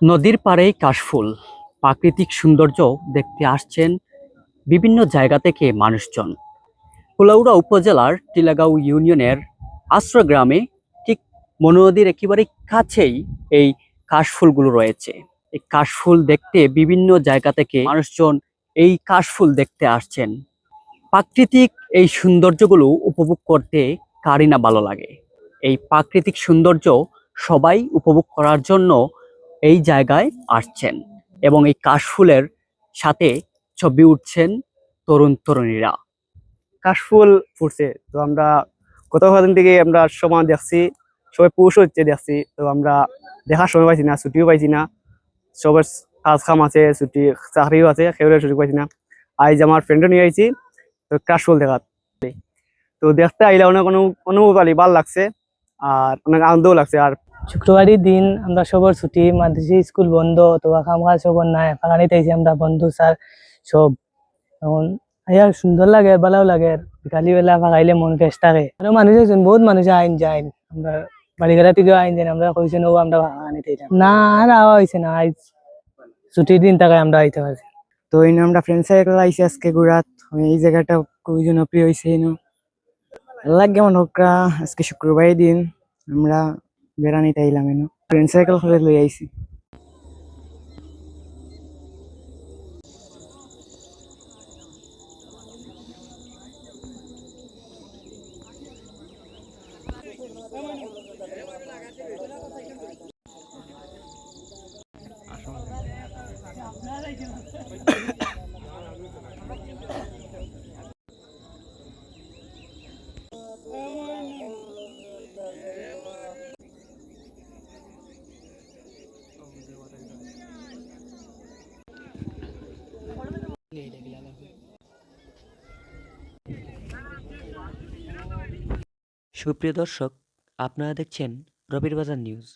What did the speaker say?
নদীর পাড়েই কাশফুল। প্রাকৃতিক সৌন্দর্য দেখতে আসছেন বিভিন্ন জায়গা থেকে মানুষজন। কুলাউড়া উপজেলার টিলাগাঁও ইউনিয়নের আশ্রয় গ্রামে ঠিক মনু নদীর একেবারে কাছেই এই কাশফুলগুলো রয়েছে। এই কাশফুল দেখতে বিভিন্ন জায়গা থেকে মানুষজন এই কাশফুল দেখতে আসছেন। প্রাকৃতিক এই সৌন্দর্যগুলো উপভোগ করতে কারই না ভালো লাগে। এই প্রাকৃতিক সৌন্দর্য সবাই উপভোগ করার জন্য এই জায়গায় আসছেন এবং এই কাশফুলের সাথে ছবি উঠছেন তরুণ তরুণীরা। কাশফুল ফুটছে, তো আমরা গত কদিন থেকে আমরা সময় দেখছি, সবাই পুষ হচ্ছে দেখছি, তো আমরা দেখার সময় পাইছি না, ছুটিও পাইছি না। সবার কাজ কাম আছে, ছুটি, চাকরিও আছে সেগুলো সুযোগ পাইছি না। আজ আমার ফ্রেন্ডও নিয়ে আইছি, তো কাশফুল দেখাত তো দেখতে আইলে অনেক অনু অনুভব ভালো লাগছে, আর অনেক আনন্দও লাগছে, আর শুক্রবারের দিন আমরা সবার ছুটি, মাদ্রাসা, স্কুল বন্ধ, অথবা কাজ সবার নাই ফাঁকানিতে আইছি আমরা, বন্ধু, স্যার, সব। এখন আইয়া সুন্দর লাগে ভালো লাগে, বিকালি বেলা ফাঁকাইলে মন ফ্রেশ থাকে। আরও মানুষ আছেন বহুত মানুষ আইন যায়, আমরা বাড়িঘাটা থেকে আইন যাই আমরা কইছেন ও, আমরা ফাঁকানিতে আইতাম না আর আওয়া হয়েছে না আজ ছুটির দিন তাকে আমরা আইতে পারছি। তো এই আমরা ফ্রেন্ড সার্কেল আইসি আজকে ঘুরাত এই জায়গাটা খুবই জনপ্রিয় হয়েছে লাগে মনে হোক আজকে শুক্রবারের দিন, আমরা বেড়ানিতে আইলাম এনো ফ্রেন্ড সার্কেল করে লই আইছি সুপ্রিয় দর্শক আপনারা দেখছেন রবির বাজার নিউজ।